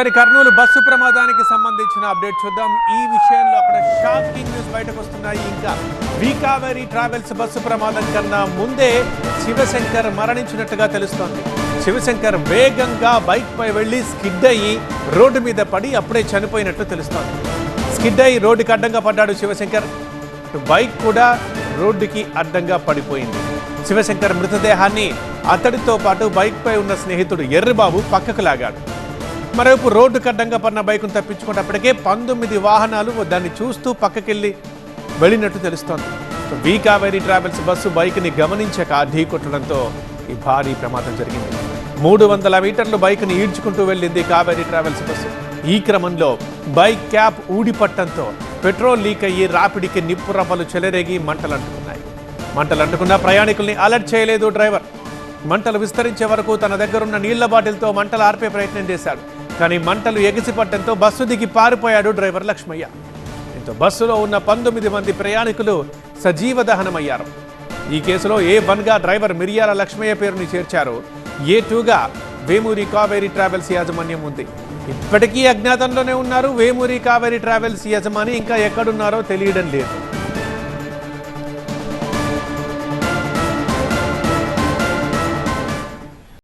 మరి కర్నూలు బస్సు ప్రమాదానికి సంబంధించిన అప్డేట్ చూద్దాం. ఈ విషయంలో అక్కడ షాకింగ్ న్యూస్ బయటకు వస్తున్నాయి ఇంకా వీకావేరి ట్రావెల్స్ బస్సు ప్రమాదం కన్నా ముందే శివశంకర్ మరణించినట్టుగా తెలుస్తోంది. శివశంకర్ వేగంగా బైక్ పై వెళ్ళి స్కిడ్ అయ్యి రోడ్డు మీద పడి అప్పుడే చనిపోయినట్లు తెలుస్తోంది. స్కిడ్ అయ్యి రోడ్డుకి అడ్డంగా పడ్డాడు శివశంకర్. బైక్ కూడా రోడ్డుకి అడ్డంగా పడిపోయింది. శివశంకర్ మృతదేహాన్ని అతడితో పాటు బైక్ పై ఉన్న స్నేహితుడు ఎర్రబాబు పక్కకు లాగాడు. మరోవైపు రోడ్డు కడ్డంగా పడిన బైకును తప్పించుకున్నప్పటికే పంతొమ్మిది వాహనాలు దాన్ని చూస్తూ పక్కకెళ్ళి వెళ్ళినట్టు తెలుస్తోంది. వి కావేరీ ట్రావెల్స్ బస్సు బైక్ని గమనించక ఢీకొట్టడంతో ఈ భారీ ప్రమాదం జరిగింది. మూడు వందల మీటర్లు బైక్ని ఈడ్చుకుంటూ వెళ్ళింది కావేరీ ట్రావెల్స్ బస్సు. ఈ క్రమంలో బైక్ క్యాప్ ఊడిపట్టడంతో పెట్రోల్ లీక్ అయ్యి రాపిడికి నిప్పు రవ్వలు చెలరేగి మంటలు అంటుకున్నాయి మంటలు అంటుకున్న ప్రయాణికుల్ని అలర్ట్ చేయలేదు డ్రైవర్. మంటలు విస్తరించే వరకు తన దగ్గరున్న నీళ్ళ బాటిల్తో మంటలు ఆర్పే ప్రయత్నం చేశాడు. కానీ మంటలు ఎగిసిపట్టడంతో బస్సు దిగి పారిపోయాడు డ్రైవర్ లక్ష్మయ్య. దీంతో బస్సులో ఉన్న పంతొమ్మిది మంది ప్రయాణికులు సజీవ దహనమయ్యారు. ఈ కేసులో ఏ వన్గా డ్రైవర్ మిరియాల లక్ష్మయ్య పేరుని చేర్చారు. ఏ టూగా వేమూరి కావేరి ట్రావెల్స్ యాజమాన్యం ఉంది. ఇప్పటికీ అజ్ఞాతంలోనే ఉన్నారు వేమూరి కావేరి ట్రావెల్స్ యజమాని. ఇంకా ఎక్కడున్నారో తెలియడం లేదు.